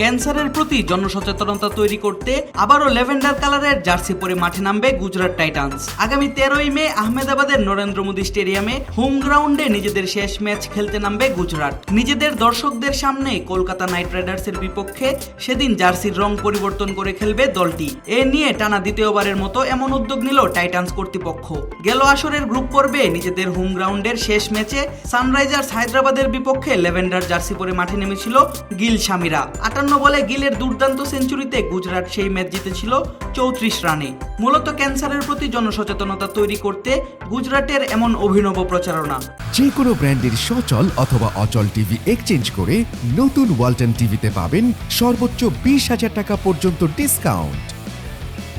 ক্যান্সারের প্রতি জনসচেতনতা তৈরি করতে আবারও লেভেন্ডার কালারের জার্সি পরে মাঠে নামবে গুজরাট টাইটান্স। আগামী তেরোই মে আহমেদাবাদের নরেন্দ্র মোদী স্টেডিয়ামে হোম গ্রাউন্ডে নিজেদের শেষ ম্যাচ খেলতে নামবে গুজরাট। নিজেদের দর্শকদের সামনে কলকাতা নাইট রাইডার্সের বিপক্ষে সেদিন জার্সির রং পরিবর্তন করে খেলবে দলটি। এ নিয়ে টানা দ্বিতীয়বারের মতো এমন উদ্যোগ নিল টাইটান্স কর্তৃপক্ষ। গেল আসরের গ্রুপ পর্বে নিজেদের হোম গ্রাউন্ডের শেষ ম্যাচে সানরাইজার্স হায়দ্রাবাদের বিপক্ষে লেভেন্ডার জার্সি পরে মাঠে নেমেছিল গিল শামিরা। আটান্ন বলে গিলের দুর্দান্ত সেঞ্চুরিতে গুজরাট সেই ম্যাচ জিতেছিল চৌত্রিশ রানে। মূলত ক্যান্সারের প্রতি জনসচেতনতা তৈরি করতে গুজরাটের এমন অভিনব প্রচারণা। যে কোনো ব্র্যান্ডের সচল অথবা অচল টিভি এক্সচেঞ্জ করে নতুন ওয়ালটন টিভিতে পাবেন সর্বোচ্চ বিশ হাজার টাকা পর্যন্ত ডিসকাউন্ট।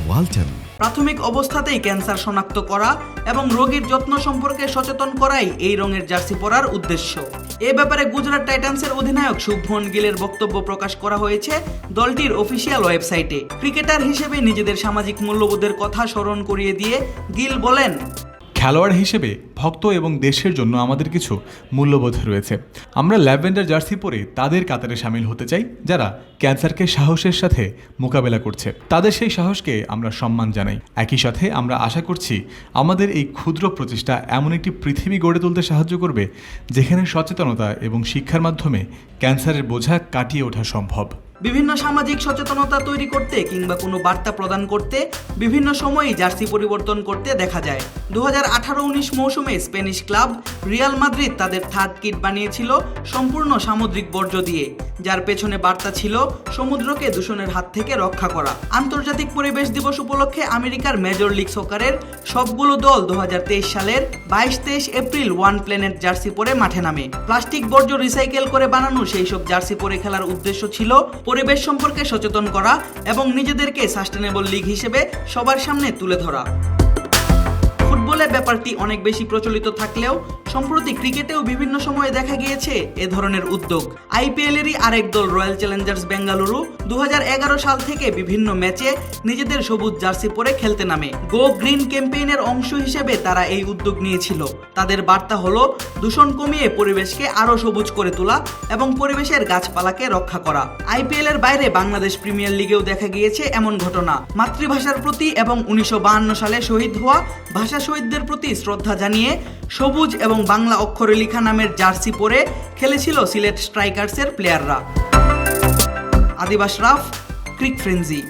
ওয়ালটন। প্রাথমিক অবস্থাতেই ক্যান্সার শনাক্ত করা এবং রোগীর যত্ন সম্পর্কে সচেতন করাই এই রঙের জার্সি পরার উদ্দেশ্য। এ ব্যাপারে গুজরাট টাইটান্সের অধিনায়ক শুভন গিলের বক্তব্য প্রকাশ করা হয়েছে দলটির অফিসিয়াল ওয়েবসাইটে। ক্রিকেটার হিসেবে নিজেদের সামাজিক মূল্যবোধের কথা স্মরণ করিয়ে দিয়ে গিল বলেন খেলোয়াড় হিসেবে ভক্ত এবং দেশের জন্য আমাদের কিছু মূল্যবোধ রয়েছে। আমরা ল্যাভেন্ডার জার্সি পরে তাদের কাতারে সামিল হতে চাই, যারা ক্যান্সারকে সাহসের সাথে মোকাবেলা করছে। তাদের সেই সাহসকে আমরা সম্মান জানাই। একই সাথে আমরা আশা করছি, আমাদের এই ক্ষুদ্র প্রচেষ্টা এমন একটি পৃথিবী গড়ে তুলতে সাহায্য করবে, যেখানে সচেতনতা এবং শিক্ষার মাধ্যমে ক্যান্সারের বোঝা কাটিয়ে ওঠা সম্ভব। বিভিন্ন সামাজিক সচেতনতা তৈরি করতে কিংবা কোনো বার্তা প্রদান করতে বিভিন্ন সময়ই জার্সি পরিবর্তন করতে দেখা যায়। দু হাজার আঠারো উনিশ মৌসুমে স্প্যানিশ ক্লাব রিয়াল মাদ্রিদ তাদের থার্ড কিট বানিয়েছিল সম্পূর্ণ সামুদ্রিক বর্জ্য দিয়ে, যার পেছনে বার্তা ছিল সমুদ্রকে দূষণের হাত থেকে রক্ষা করা। আন্তর্জাতিক পরিবেশ দিবস উপলক্ষে আমেরিকার মেজর লিগ সকারের সবগুলো দল দু হাজার তেইশ সালের বাইশ তেইশ এপ্রিল ওয়ান প্ল্যানেট জার্সি পরে মাঠে নামে। প্লাস্টিক বর্জ্য রিসাইকেল করে বানানো সেই সব জার্সি পরে খেলার উদ্দেশ্য ছিল পরিবেশ সম্পর্কে সচেতন করা এবং নিজেদেরকে সাস্টেনেবল লিগ হিসেবে সবার সামনে তুলে ধরা। ফুটবলের ব্যাপারটি অনেক বেশি প্রচলিত থাকলেও সম্প্রতি ক্রিকেটেও বিভিন্ন সময়ে দেখা গিয়েছে এ ধরনের উদ্যোগ। আইপিএলেরই আরেক দল রয়্যাল চ্যালেঞ্জার্স বেঙ্গালুরু দু হাজার এগারো সাল থেকে বিভিন্ন ম্যাচে নিজেদের সবুজ জার্সি পরে খেলতে নামে। গো গ্রিন ক্যাম্পেইনের অংশ হিসেবে তারা এই উদ্যোগ নিয়েছিল। তাদের বার্তা হলো, দূষণ কমিয়ে পরিবেশকে আরও সবুজ করে তোলা এবং পরিবেশের গাছপালাকে রক্ষা করা। আইপিএল এর বাইরে বাংলাদেশ প্রিমিয়ার লিগেও দেখা গিয়েছে এমন ঘটনা। মাতৃভাষার প্রতি এবং উনিশশো সালে শহীদ হওয়া ভাষা শহীদদের প্রতি শ্রদ্ধা জানিয়ে সবুজ এবং বাংলা অক্ষরে লিখা নামের জার্সি পরে খেলেছিল সিলেট স্ট্রাইকার্সের প্লেয়াররা। আদিবাস রাফ ক্রিক ফ্রেন্সি।